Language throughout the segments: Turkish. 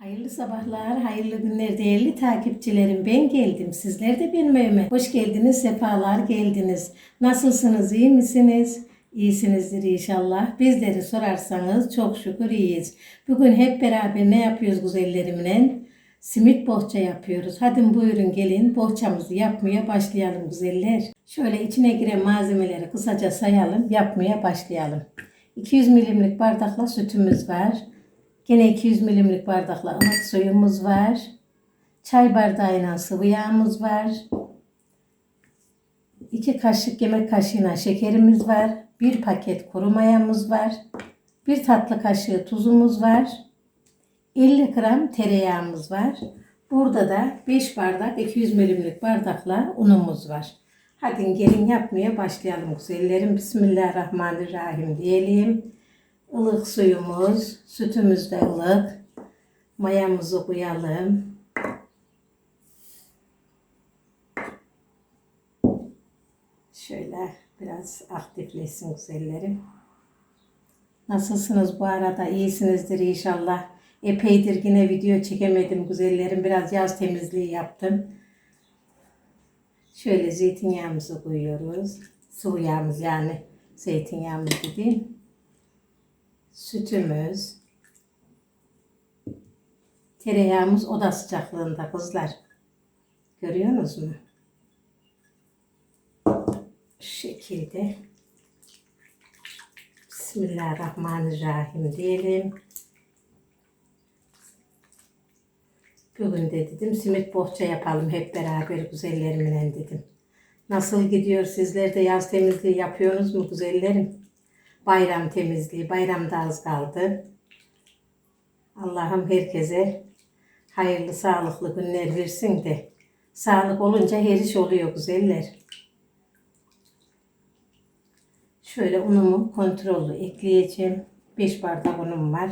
Hayırlı sabahlar, hayırlı günler değerli takipçilerim. Ben geldim. Sizler de benim evime. Hoş geldiniz, sefalar geldiniz. Nasılsınız, iyi misiniz? İyisinizdir inşallah. Bizleri sorarsanız çok şükür iyiyiz. Bugün hep beraber ne yapıyoruz güzellerimle? Simit bohça yapıyoruz. Hadi buyurun gelin bohçamızı yapmaya başlayalım güzeller. Şöyle içine giren malzemeleri kısaca sayalım, yapmaya başlayalım. 200 milimlik bardakla sütümüz var. Gene 200 milimlik bardakla ılık suyumuz var. Çay bardağıyla sıvı yağımız var. 2 kaşık yemek kaşığına şekerimiz var. 1 paket kuru mayamız var. 1 tatlı kaşığı tuzumuz var. 50 gram tereyağımız var. Burada da 5 bardak 200 milimlik bardakla unumuz var. Hadi gelin yapmaya başlayalım güzellerim. Bismillahirrahmanirrahim diyelim. Ilık suyumuz, sütümüz de ılık. Mayamızı koyalım. Şöyle biraz aktifleşsin güzellerim. Nasılsınız bu arada? İyisinizdir inşallah. Epeydir yine video çekemedim güzellerim. Biraz yaz temizliği yaptım. Şöyle zeytinyağımızı koyuyoruz. Sıvı yağımız yani zeytinyağımız dediğim. Sütümüz. Tereyağımız oda sıcaklığında kızlar. Görüyorsunuz mu? Şu şekilde. Bismillahirrahmanirrahim diyelim. Bugün de dedim simit bohça yapalım hep beraber güzellerimle dedim. Nasıl gidiyor sizler de yaz temizliği yapıyorsunuz mu güzellerim? Bayram temizliği, bayram da az kaldı. Allah'ım herkese hayırlı sağlıklı günler versin de. Sağlık olunca her iş oluyor güzeller. Şöyle unumu kontrollü ekleyeceğim. 5 bardak unum var.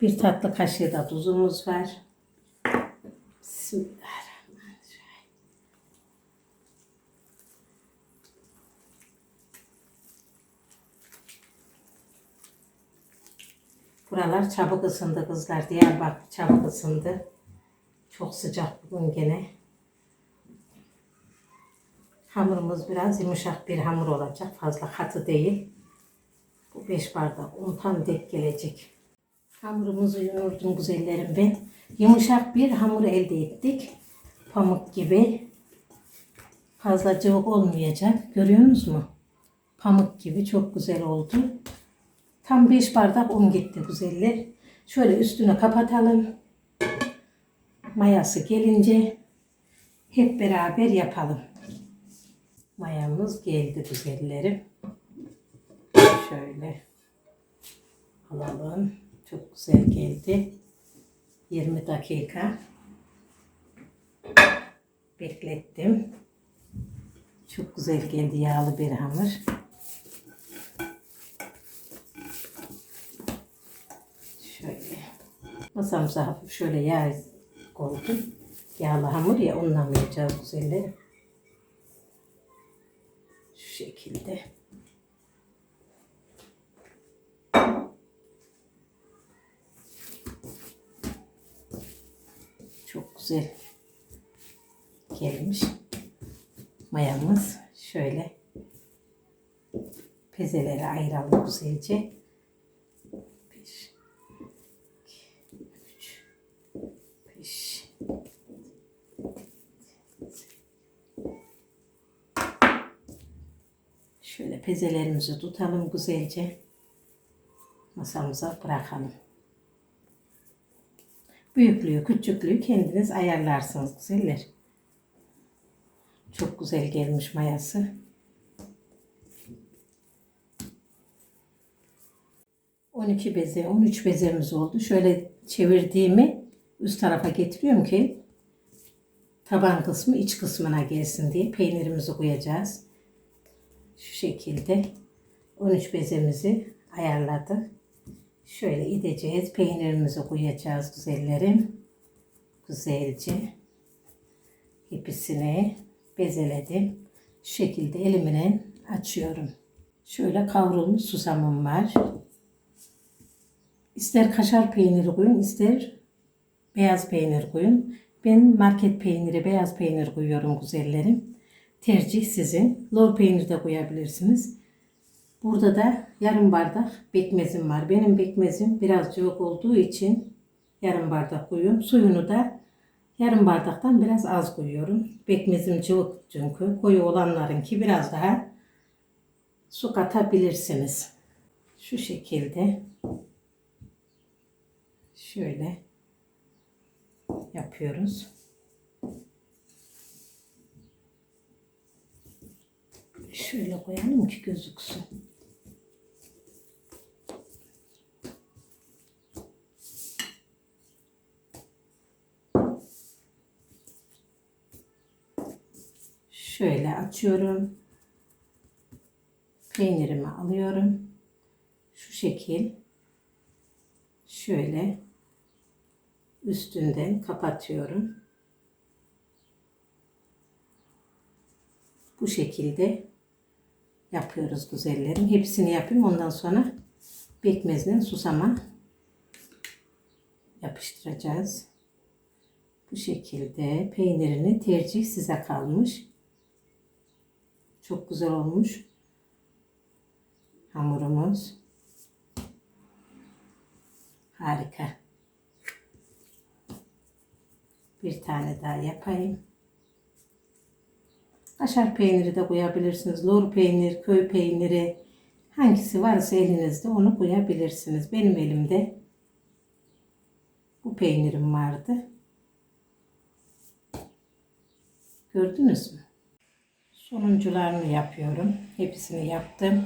Bir tatlı kaşığı da tuzumuz var. Bismillahirrahmanirrahim. Buralar çabuk ısındı kızlar. Diyarbakır çabuk ısındı. Çok sıcak bugün gene. Hamurumuz biraz yumuşak bir hamur olacak. Fazla katı değil. Bu 5 bardak un tam dek gelecek. Hamurumuzu yoğurdum güzellerim ben. Yumuşak bir hamur elde ettik. Pamuk gibi. Fazla cıvık olmayacak. Görüyorsunuz mu? Pamuk gibi çok güzel oldu. Tam 5 bardak un gitti güzeller. Şöyle üstünü kapatalım. Mayası gelince hep beraber yapalım. Mayamız geldi güzellerim. Şöyle alalım. Çok güzel geldi. 20 dakika beklettim. Çok güzel geldi yağlı bir hamur. Şöyle masamıza hafif şöyle yağ koydum. Yağlı hamur ya unlamayacağız güzelleri. Şu şekilde. Çok güzel gelmiş. Mayamız şöyle pezelere ayıralım güzelce. Bir, iki, üç, beş. Şöyle pezelerimizi tutalım güzelce. Masamıza bırakalım. Büyüklüğü, küçüklüğü kendiniz ayarlarsınız güzeller. Çok güzel gelmiş mayası. On iki beze, 13 bezemiz oldu. Şöyle çevirdiğimi üst tarafa getiriyorum ki taban kısmı iç kısmına gelsin diye peynirimizi koyacağız. Şu şekilde 13 bezemizi ayarladık. Şöyle ideceğiz. Peynirimizi koyacağız güzellerim. Güzelce. Hepsini bezeledim. Şu şekilde elimle açıyorum. Şöyle kavrulmuş susamım var. İster kaşar peyniri koyun, ister beyaz peynir koyun. Ben market peyniri, beyaz peynir koyuyorum güzellerim. Tercih sizin. Lor peynir de koyabilirsiniz. Burada da yarım bardak bekmezim var. Benim bekmezim biraz çok olduğu için yarım bardak koyuyorum. Suyunu da yarım bardaktan biraz az koyuyorum. Bekmezim çok çünkü. Koyu olanlarınki biraz daha su katabilirsiniz. Şu şekilde şöyle yapıyoruz. Şöyle koyalım ki gözüksün. Şöyle açıyorum. Peynirimi alıyorum. Şu şekil. Şöyle üstünden kapatıyorum. Bu şekilde yapıyoruz güzellerim. Hepsini yapayım. Ondan sonra bekmezden susama yapıştıracağız. Bu şekilde peynirini tercih size kalmış. Çok güzel olmuş. Hamurumuz. Harika. Bir tane daha yapayım. Kaşar peyniri de koyabilirsiniz. Lor peynir, köy peyniri hangisi varsa elinizde onu koyabilirsiniz. Benim elimde bu peynirim vardı. Gördünüz mü? Sonuncularını yapıyorum. Hepsini yaptım.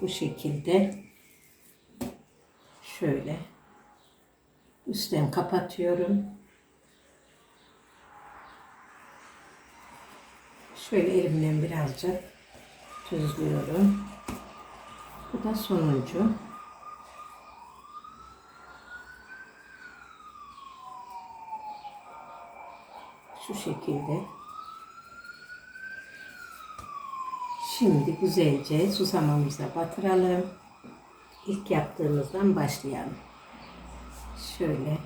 Bu şekilde şöyle üstten kapatıyorum. Şöyle elimden birazcık tuzluyorum. Bu da sonuncu. Şu şekilde. Şimdi güzelce susamamıza batıralım. İlk yaptığımızdan başlayalım. Şöyle.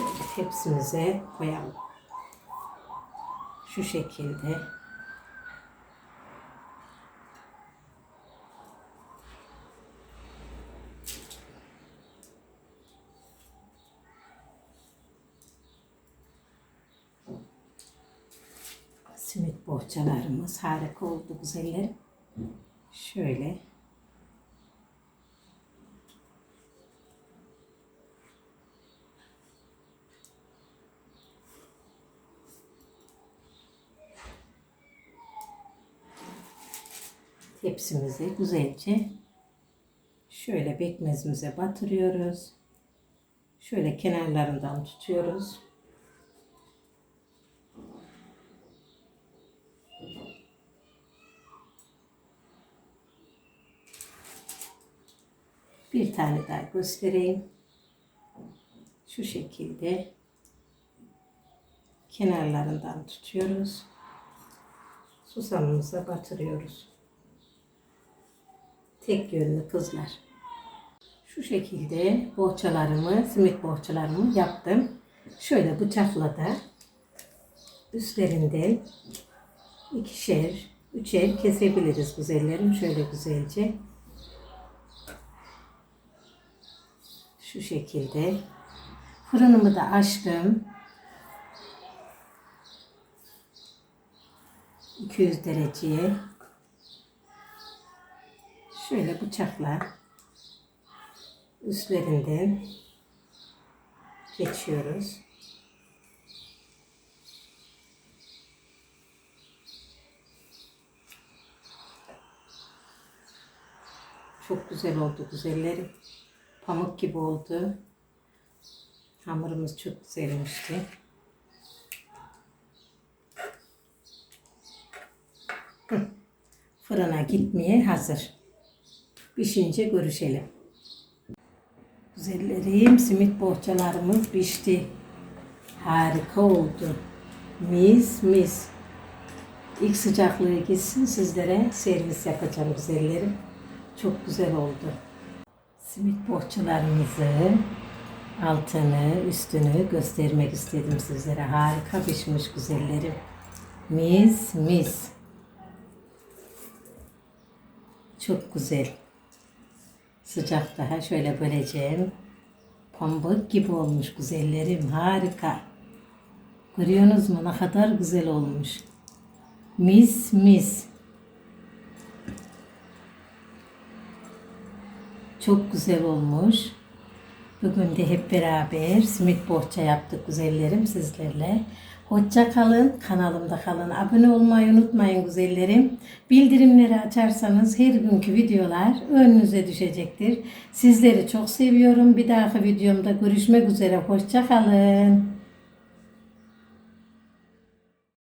Şöyle tepsimize koyalım. Şu şekilde. Simit bohçalarımız harika oldu güzeller. Şöyle. Tepsimizi güzelce şöyle bekmezimize batırıyoruz. Şöyle kenarlarından tutuyoruz. Bir tane daha göstereyim. Şu şekilde kenarlarından tutuyoruz. Susamımıza batırıyoruz. Tek yönlü kızlar. Şu şekilde bohçalarımı, simit bohçalarımı yaptım. Şöyle bıçakla da üstlerinden ikişer, üçer kesebiliriz güzellerim. Şöyle güzelce. Şu şekilde. Fırınımı da açtım. 200 dereceye. Şöyle bıçakla üstlerinden geçiyoruz. Çok güzel oldu güzellerim. Pamuk gibi oldu. Hamurumuz çok güzelmişti. Fırına gitmeye hazır. Pişince görüşelim. Güzellerim simit bohçalarımız pişti. Harika oldu. Mis mis. İlk sıcaklığı gitsin sizlere servis yapacağım güzellerim. Çok güzel oldu. Simit bohçalarımızın altını, üstünü göstermek istedim sizlere. Harika pişmiş güzellerim. Mis mis. Çok güzel. Sıcak daha şöyle böleceğim. Pamuk gibi olmuş güzellerim. Harika. Görüyorsunuz mu ne kadar güzel olmuş. Mis mis. Çok güzel olmuş. Bugün de hep beraber simit bohça yaptık güzellerim sizlerle. Hoşça kalın, kanalımda kalın. Abone olmayı unutmayın güzellerim. Bildirimleri açarsanız her günkü videolar önünüze düşecektir. Sizleri çok seviyorum. Bir dahaki videomda görüşmek üzere. Hoşça kalın.